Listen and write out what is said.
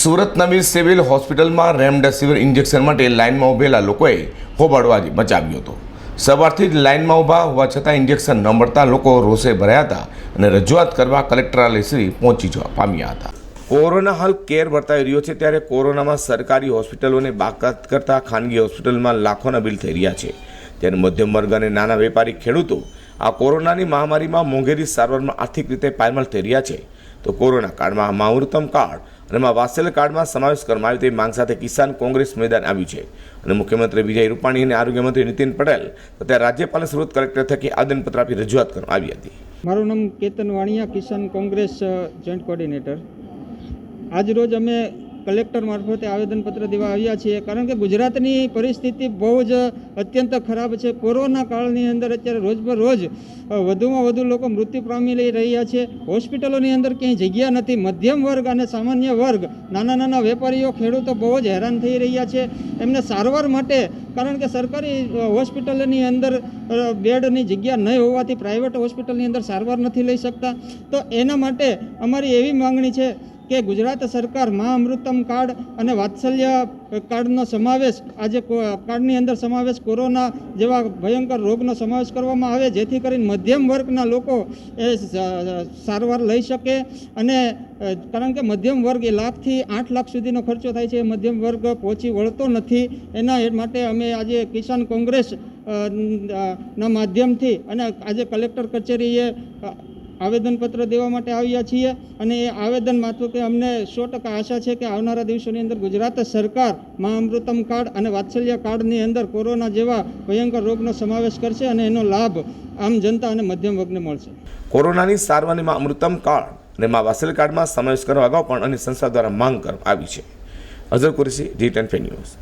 સુરત નવી સિવિલ હોસ્પિટલમાં remdesivir injection માટે લાઇનમાં ઉભેલા લોકોએ હોબાળો મચાવ્યો હતો. સવારથી જ લાઇનમાં ઊભા હોવા છતાં ઇન્જેક્શન ન મળતા લોકો રોષે ભર્યા હતા અને રજૂઆત કરવા કલેક્ટરાલય શ્રી પહોંચી જવા પામ્યા હતા. કોરોના હાલ કેર વર્તાઈ રહ્યો છે ત્યારે કોરોનામાં સરકારી હોસ્પિટલોને બાકાત કરતા ખાનગી હોસ્પિટલમાં લાખોના બિલ થઈ રહ્યા છે. ત્યારે મધ્યમ વર્ગ અને નાના વેપારી ખેડૂતો આ કોરોનાની મહામારીમાં મોંઘેરી સારવારમાં આર્થિક રીતે પાયમાલ થઈ રહ્યા છે. તો કોરોના કાળમાં મહાવૃત્તમ કાર્ડ અને માં વાત્સલ્ય કાર્ડમાં સમાવેશ કરવામાં આવે તેવી માંગ સાથે કિસાન કોંગ્રેસ મેદાન આવ્યું છે. અને મુખ્યમંત્રી વિજય રૂપાણી અને આરોગ્યમંત્રી નીતિન પટેલ તથા રાજ્યપાલ સુરત કલેક્ટર થકી આદનપત્ર આપી રજૂઆત કરવામાં આવી હતી. મારું નામ Ketan Vaniya, Kisan Congress joint coordinator આજરોજ અમે કલેક્ટર મારફતે આવેદનપત્ર દેવા આવ્યા છીએ. કારણ કે ગુજરાતની પરિસ્થિતિ બહુ જ અત્યંત ખરાબ છે. કોરોના કાળની અંદર અત્યારે રોજબરોજ વધુમાં વધુ લોકો મૃત્યુ પામી લઈ રહ્યા છે. હોસ્પિટલોની અંદર ક્યાંય જગ્યા નથી. મધ્યમ વર્ગ અને સામાન્ય વર્ગ, નાના નાના વેપારીઓ, ખેડૂતો બહુ જ હેરાન થઈ રહ્યા છે. એમને સારવાર માટે, કારણ કે સરકારી હોસ્પિટલની અંદર બેડની જગ્યા નહીં હોવાથી પ્રાઇવેટ હોસ્પિટલની અંદર સારવાર નથી લઈ શકતા. તો એના માટે અમારી એવી માંગણી છે કે ગુજરાત સરકાર મા અમૃતમ કાર્ડ અને વાત્સલ્ય કાર્ડનો સમાવેશ, આજે કાર્ડની અંદર સમાવેશ કોરોના જેવા ભયંકર રોગનો સમાવેશ કરવામાં આવે, જેથી કરીને મધ્યમ વર્ગના લોકો એ સારવાર લઈ શકે અને કારણ કે મધ્યમ વર્ગ એ લાખથી આઠ લાખ સુધીનો ખર્ચો થાય છે, એ મધ્યમ વર્ગ પહોંચી વળતો નથી. એના માટે અમે આજે કિસાન કોંગ્રેસ ન- માધ્યમથી અને આજે કલેક્ટર કચેરીએ આવેદનપત્ર દેવા માટે આવ્યા છીએ અને એ આવેદન માત્ર કે અમને સો ટકા આશા છે કે આવનારા દિવસોની અંદર ગુજરાત સરકાર મા અમૃતમ કાર્ડ અને વાત્સલ્ય કાર્ડની અંદર કોરોના જેવા ભયંકર રોગનો સમાવેશ કરશે અને એનો લાભ આમ જનતા અને મધ્યમ વર્ગને મળશે. કોરોનાની સારવારની મા અમૃતમ કાર્ડ અને મા વાત્સલ્ય કાર્ડમાં સમાવેશ કરવા અગાઉ પણ અન્ય સંસ્થા દ્વારા માંગ કરવામાં આવી છે. Azhar Qureshi, D ten news.